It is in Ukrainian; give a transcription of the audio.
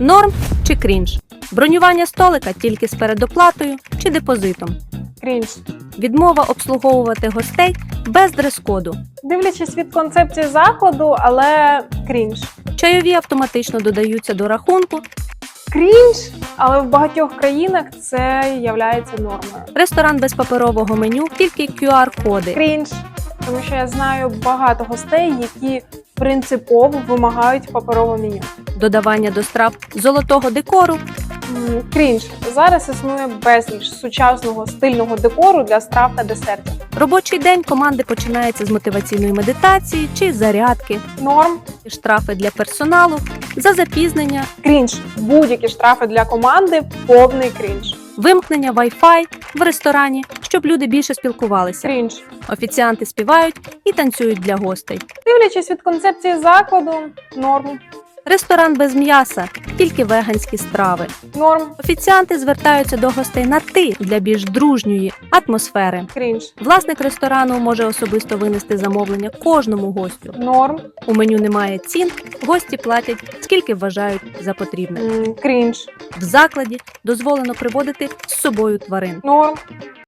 Норм чи крінж? Бронювання столика тільки з передоплатою чи депозитом. Крінж. Відмова обслуговувати гостей без дрес-коду. Дивлячись від концепції заходу, але крінж. Чайові автоматично додаються до рахунку. Крінж, але в багатьох країнах це являється нормою. Ресторан без паперового меню, тільки QR-коди. Крінж, тому що я знаю багато гостей, які принципово вимагають паперове меню. Додавання до страв золотого декору. Крінж. Зараз існує безліч сучасного стильного декору для страв та десертів. Робочий день команди починається з мотиваційної медитації чи зарядки, Норм. штрафи для персоналу, за запізнення, Крінж. Будь-які штрафи для команди повний крінж. вимкнення Wi-Fi в ресторані, щоб люди більше спілкувалися. Крінж. Офіціанти співають і танцюють для гостей. Дивлячись від концепції закладу, норм. Ресторан без м'яса, тільки веганські страви. Норм. Офіціанти звертаються до гостей на ти для більш дружньої атмосфери. Крінж. Власник ресторану може особисто винести замовлення кожному гостю. Норм. У меню немає цін, гості платять скільки вважають за потрібне. М, Крінж. В закладі дозволено приводити з собою тварин. Норм.